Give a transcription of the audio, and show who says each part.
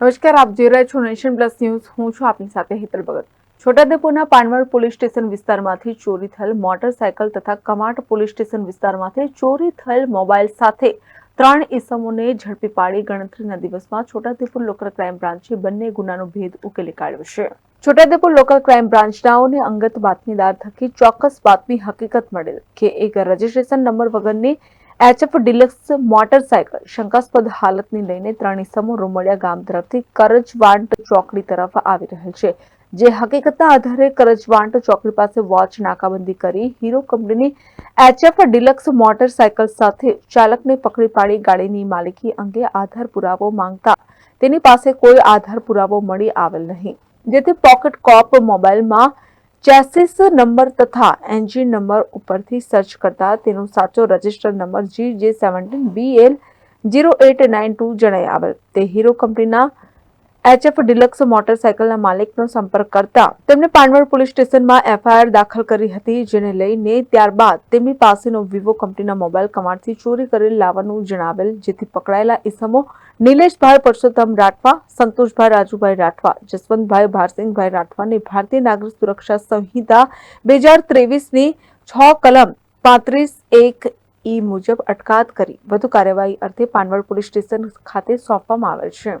Speaker 1: નમસ્કાર, આપ જોઈ રહ્યા છો નેશન પ્લસ ન્યૂઝ. હું છું આપની સાથે હેતલ ભગત. છોટાઉદેપુરના પાનવડ પોલીસ સ્ટેશન વિસ્તારમાંથી ચોરી થયેલ મોટરસાયકલ તથા કમાટ પોલીસ સ્ટેશન વિસ્તારમાંથી ચોરી થયેલ મોબાઈલ સાથે ત્રણ ઇસમોને ઝડપી પાડી ગણતરીના દિવસમાં છોટાઉદેપુર લોકલ ક્રાઇમ બ્રાન્ચે બંને ગુનાનો ભેદ ઉકેલી કાઢ્યો છે. છોટાઉદેપુર લોકલ ક્રાઇમ બ્રાન્ચનાઓને અંગત બાતમીદાર થકી ચોક્કસ બાતમી હકીકત મળેલ કે એક રજીસ્ટ્રેશન નંબર વગરની એચએફ ડિલક્સ મોટરસાયકલ શંકાસ્પદ હાલતની લઈને ત્રણ ઇસમો રૂમડિયા ગામ તરફથી કરજવાંટ ચોકડી તરફ આવી રહેલ છે. જે હકીકતના આધારે કરજવાંટ ચોકડી પાસે વોચ નાકાબંધી કરી હીરો કંપનીની એચએફ ડિલક્સ મોટરસાયકલ સાથે ચાલકને પકડી પાડી ગાડીની માલિકી અંગે આધાર પુરાવો માંગતા તેની પાસે કોઈ આધાર પુરાવો મળી આવેલ નહીં. જેથી પોકેટ કોપ મોબાઈલમાં ચેસિસ નંબર તથા એન્જિન નંબર ઉપરથી સર્ચ કરતા તેનો સાચો register number G J seventeen B L zero eight nine two જણાઈ આવેલ તે હીરો કંપનીના એચએફ ડિલક્સ મોટરસાયકલના માલિકનો સંપર્ક કરતા તેમણે પાનવડ પોલીસ સ્ટેશનમાં એફઆઈઆર દાખલ કરી હતી, જેને લઈને ત્યારબાદ તેમની પાસેનો વિવો કંપનીના મોબાઈલ કમાડથી ચોરી કરી લાવવાનું જણાવેલ, જેથી પકડાયેલા ઈસમો નિલેશભાઈ પરસોત્તમ રાઠવા, સંતોષભાઈ રાજુભાઈ રાઠવા, જસવંતભાઈ ભારસિંહભાઈ રાઠવાને ભારતીય નાગરિક સુરક્ષા સંહિતા બે હજાર ત્રેવીસની છ કલમ પાંત્રીસ એક ઈ મુજબ અટકાત કરી. વધુ કાર્યવાહી અર્થે પાનવડ પોલીસ સ્ટેશન ખાતે સોંપવામાં આવેલ છે.